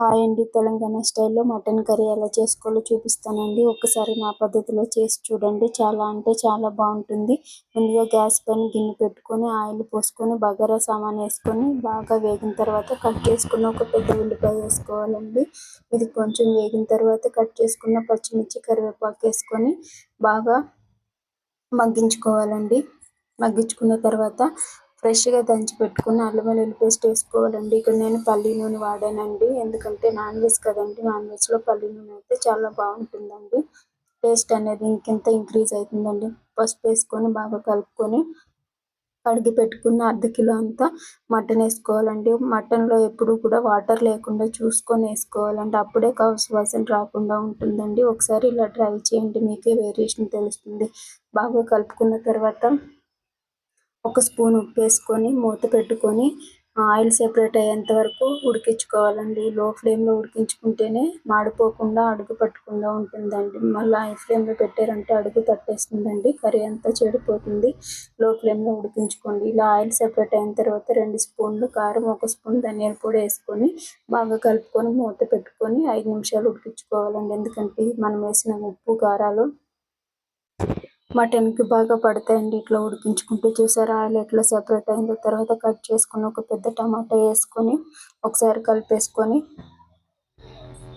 Hi అండి తెలంగాణ స్టైల్లో mutton curry ఎలా చేసుకోవాలో చూపిస్తానండి. ఒకసారి నా పద్ధతిలో చేసి చూడండి. చాలా అంటే చాలా బాగుంటుంది. ముందుగా గ్యాస్ పైన గిన్నె పెట్టుకొని ఆయిల్ పోసుకొని బగారా సామాన్ వేసుకొని బాగా వేగిన తర్వాత కట్ చేసుకున్న ఒక పెద్ద ఉల్లిపాయ వేసుకోవాలండి. ఇది కొంచెం వేగిన తర్వాత కట్ చేసుకున్న పచ్చిమిర్చి కరివేపాకు వేసుకొని బాగా మగ్గించుకోవాలండి. మగ్గించుకున్న తర్వాత ఫ్రెష్గా దంచి పెట్టుకున్న అల్లం వెల్లుల్లి పేస్ట్ వేసుకోవాలండి. ఇక్కడ నేను పల్లి నూనె వాడానండి. ఎందుకంటే నాన్ వెజ్ కదండి. నాన్ వెజ్లో పల్లి నూనె అయితే చాలా బాగుంటుందండి. టేస్ట్ అనేది ఇంకెంత ఇంక్రీజ్ అవుతుందండి. పసుపు వేసుకొని బాగా కలుపుకొని కడిగి పెట్టుకున్న అర్ధ కిలో అంతా మటన్ వేసుకోవాలండి. మటన్లో ఎప్పుడు కూడా వాటర్ లేకుండా చూసుకొని వేసుకోవాలండి. అప్పుడే కౌస్ వాసన రాకుండా ఉంటుందండి. ఒకసారి ఇలా ట్రై చేయండి. మీకే వేరియేషన్ తెలుస్తుంది. బాగా కలుపుకున్న తర్వాత ఒక స్పూన్ ఉప్పు వేసుకొని మూత పెట్టుకొని ఆయిల్ సెపరేట్ అయ్యేంత వరకు ఉడికించుకోవాలండి. లో ఫ్లేమ్లో ఉడికించుకుంటేనే మాడిపోకుండా అడుగు పట్టకుండా ఉంటుందండి. మళ్ళీ హై ఫ్లేమ్లో పెట్టారంటే అడుగు తట్టేస్తుందండి. కర్రీ అంతా చెడిపోతుంది. లో ఫ్లేమ్లో ఉడికించుకోండి. ఇలా ఆయిల్ సెపరేట్ అయిన తర్వాత రెండు స్పూన్లు కారం ఒక స్పూన్ ధనియాల పొడి వేసుకొని బాగా కలుపుకొని మూత పెట్టుకొని ఐదు నిమిషాలు ఉడికించుకోవాలండి. ఎందుకంటే మనం వేసిన ఉప్పు కారాలు మటన్కి బాగా పడతాయండి. ఇట్లా ఉడికించుకుంటూ చూసారా? ఆయిల్ ఎట్లా సెపరేట్ అయిందో. తర్వాత కట్ చేసుకుని ఒక పెద్ద టమాటా వేసుకొని ఒకసారి కలిపేసుకొని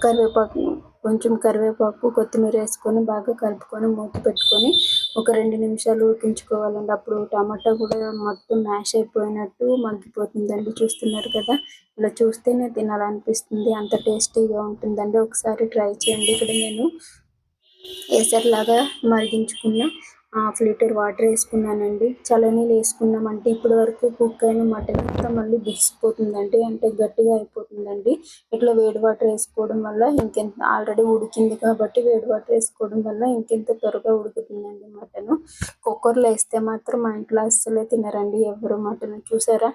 కరివేపాకు కొంచెం కరివేపాకు కొత్తిమీర వేసుకొని బాగా కలుపుకొని మూత పెట్టుకొని ఒక రెండు నిమిషాలు ఉడికించుకోవాలండి. అప్పుడు టమాటా కూడా మొత్తం మ్యాష్ అయిపోయినట్టు మగ్గిపోతుందండి. చూస్తున్నారు కదా? ఇలా చూస్తేనే తినాలనిపిస్తుంది. అంత టేస్టీగా ఉంటుందండి. ఒకసారి ట్రై చేయండి. ఇక్కడ నేను ఎసరులాగా మరిగించుకున్న. హాఫ్ లీటర్ వాటర్ వేసుకున్నానండి. చల్లనీళ్ళు వేసుకున్నామంటే ఇప్పటి వరకు కుక్ అయిన మటన్ అంతా మళ్ళీ బిగిసిపోతుందండి. అంటే గట్టిగా అయిపోతుందండి. ఇట్లా వేడి వాటర్ వేసుకోవడం వల్ల ఇంకెంత ఆల్రెడీ ఉడికింది కాబట్టి వేడి వాటర్ వేసుకోవడం వల్ల ఇంకెంత త్వరగా ఉడుకుతుందండి మటన్. కుక్కర్లో వేస్తే మాత్రం మా ఇంట్లో అస్సలే తినరండి ఎవరు మటన్. చూసారా?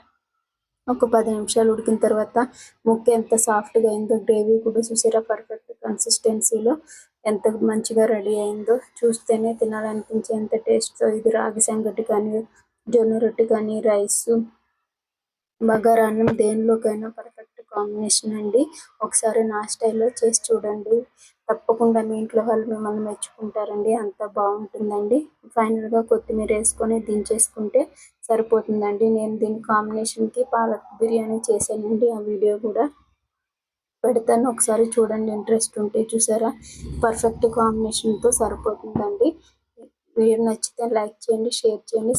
ఒక పది నిమిషాలు ఉడికిన తర్వాత ముక్క ఎంత సాఫ్ట్గా అయిందో గ్రేవీ కూడా చూసారా? పర్ఫెక్ట్ కన్సిస్టెన్సీలో ఎంత మంచిగా రెడీ అయిందో చూస్తేనే తినాలనిపించే ఎంత టేస్ట్తో ఇది రాగి సంగటి కానీ జొన్న రొట్టె కానీ రైస్ బగారా అన్నం దేనిలోకైనా పర్ఫెక్ట్ కాంబినేషన్ అండి. ఒకసారి నా స్టైల్లో చేసి చూడండి. తప్పకుండా మీ ఇంట్లో వాళ్ళు మిమ్మల్ని మెచ్చుకుంటారండి. అంత బాగుంటుందండి. ఫైనల్గా కొత్తిమీర వేసుకొని దించేసుకుంటే సరిపోతుందండి. నేను దీని కాంబినేషన్కి పాలక్ బిర్యానీ చేశానండి. ఆ వీడియో కూడా. పెడతాను. ఒకసారి చూడండి ఇంట్రెస్ట్ ఉంటే చూసారా? పర్ఫెక్ట్ కాంబినేషన్తో సరిపోతుందండి. వీడియో నచ్చితే లైక్ చేయండి షేర్ చేయండి